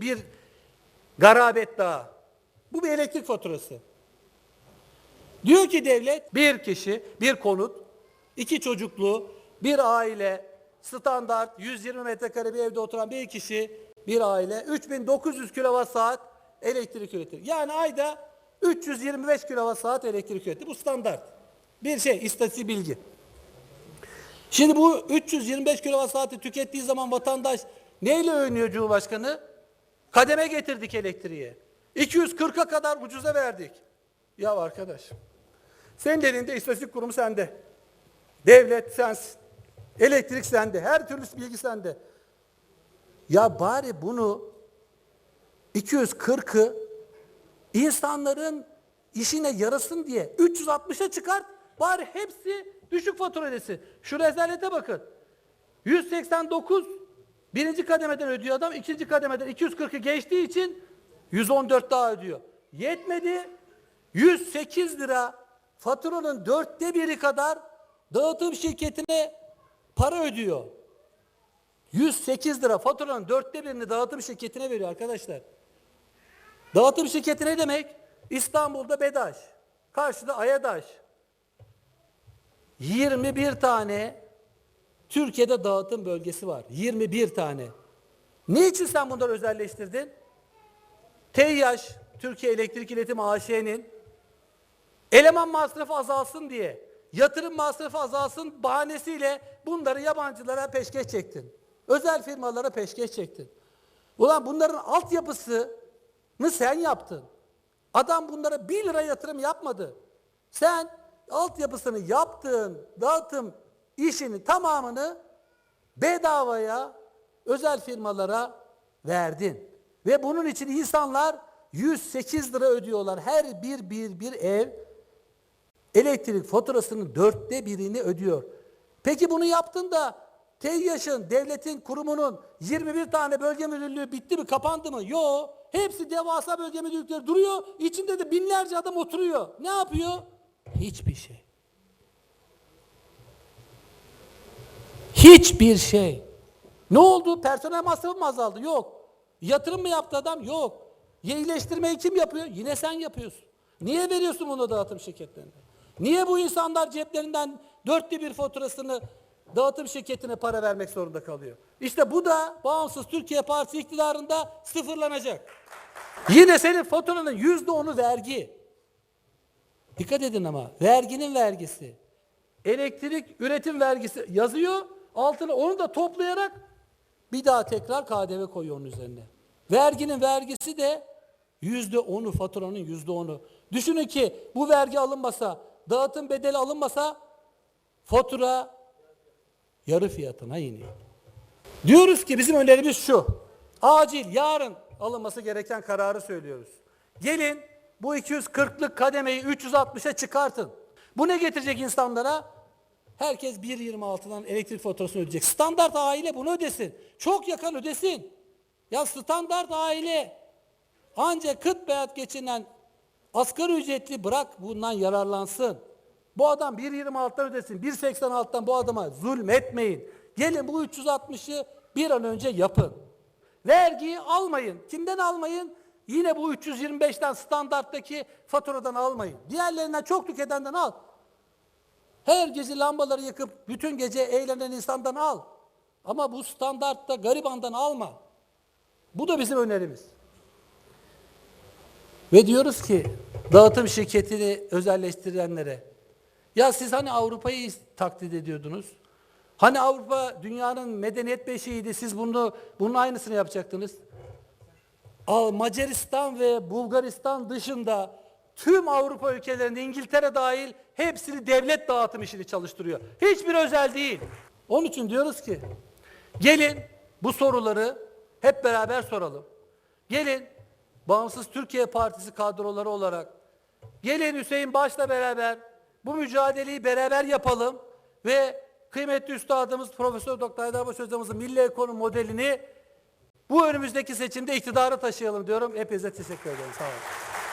bir garabet daha. Bu bir elektrik faturası. Diyor ki devlet bir kişi, bir konut, iki çocuklu, bir aile, standart 120 metrekare bir evde oturan bir kişi, bir aile 3900 kilowatt saat elektrik üretir. Yani ayda 325 kilowatt saat elektrik üretir. Bu standart. Bir şey, istatistik bilgi. Şimdi bu 325 kilowatt saati tükettiği zaman vatandaş neyle övünüyor Cumhurbaşkanı? Kademe getirdik elektriği. 240'a kadar ucuza verdik. Ya arkadaş, senin elinde istatistik kurumu sende. Devlet sensin. Elektrik sende. Her türlü bilgi sende. Ya bari bunu 240'ı insanların işine yarasın diye 360'a çıkart. Bari hepsi düşük fatura ödesin. Şu rezalete bakın. 189 birinci kademeden ödüyor adam. ikinci kademeden 240'ı geçtiği için 114 daha ödüyor. Yetmedi. 108 lira faturanın dörtte biri kadar dağıtım şirketine para ödüyor. 108 lira faturanın dörtte birini dağıtım şirketine veriyor arkadaşlar. Dağıtım şirketi ne demek? İstanbul'da BEDAŞ, karşıda AYADAŞ. 21 tane Türkiye'de dağıtım bölgesi var. 21 tane. Niçin sen bunları özelleştirdin? TEİAŞ, Türkiye Elektrik İletim AŞ'nin eleman masrafı azalsın diye, yatırım masrafı azalsın bahanesiyle bunları yabancılara peşkeş çektin. Özel firmalara peşkeş çektin. Ulan bunların altyapısını sen yaptın. Adam bunlara 1 lira yatırım yapmadı. Sen altyapısını yaptığın dağıtım işini tamamını bedavaya özel firmalara verdin. Ve bunun için insanlar 108 lira ödüyorlar. Her bir bir bir ev elektrik faturasının dörtte birini ödüyor. Peki bunu yaptın da TEİAŞ'ın, devletin, kurumunun 21 tane bölge müdürlüğü bitti mi, kapandı mı? Yok. Hepsi devasa bölge müdürlükleri duruyor. İçinde de binlerce adam oturuyor. Ne yapıyor? Hiçbir şey. Hiçbir şey. Ne oldu? Personel masrafı mı azaldı? Yok. Yatırım mı yaptı adam? Yok. İyileştirmeyi kim yapıyor? Yine sen yapıyorsun. Niye veriyorsun bunu dağıtım şirketlerine? Niye bu insanlar ceplerinden dörtte bir faturasını dağıtım şirketine para vermek zorunda kalıyor? İşte bu da bağımsız Türkiye Partisi iktidarında sıfırlanacak. Yine senin faturanın yüzde onu vergi. Dikkat edin ama verginin vergisi. Elektrik üretim vergisi yazıyor. Altına onu da toplayarak bir daha tekrar KDV koyuyor onun üzerine. Verginin vergisi de yüzde onu faturanın yüzde onu. Düşünün ki bu vergi alınmasa, dağıtım bedeli alınmasa fatura yarı fiyatına iniyor. Diyoruz ki bizim önerimiz şu. Acil yarın alınması gereken kararı söylüyoruz. Gelin bu 240'lık kademeyi 360'a çıkartın. Bu ne getirecek insanlara? Herkes 1.26'dan elektrik faturasını ödeyecek. Standart aile bunu ödesin. Çok yakın ödesin. Ya standart aile ancak kıt beyat geçinen asgari ücretli bırak bundan yararlansın. Bu adam 1.26'dan ödesin. 1.86'dan bu adama zulmetmeyin. Gelin bu 360'ı bir an önce yapın. Vergiyi almayın. Kimden almayın? Yine bu 325'ten standarttaki faturadan almayın. Diğerlerinden çok tüketenden al. Her gece lambaları yakıp bütün gece eğlenen insandan al. Ama bu standartta garibandan alma. Bu da bizim önerimiz. Ve diyoruz ki dağıtım şirketini özelleştirenlere ya siz hani Avrupa'yı taklit ediyordunuz? Hani Avrupa dünyanın medeniyet beşiğiydi. Siz bunu bunun aynısını yapacaktınız. Al Macaristan ve Bulgaristan dışında tüm Avrupa ülkelerinde İngiltere dahil hepsini devlet dağıtım işini çalıştırıyor. Hiçbir özel değil. Onun için diyoruz ki gelin bu soruları hep beraber soralım. Gelin Bağımsız Türkiye Partisi kadroları olarak gelin Hüseyin Baş'la beraber bu mücadeleyi beraber yapalım ve kıymetli üstadımız Profesör Doktor Haydarbaş hocamızın milli ekonomi modelini bu önümüzdeki seçimde iktidara taşıyalım diyorum. Hepinize teşekkür ederim. Sağ olun.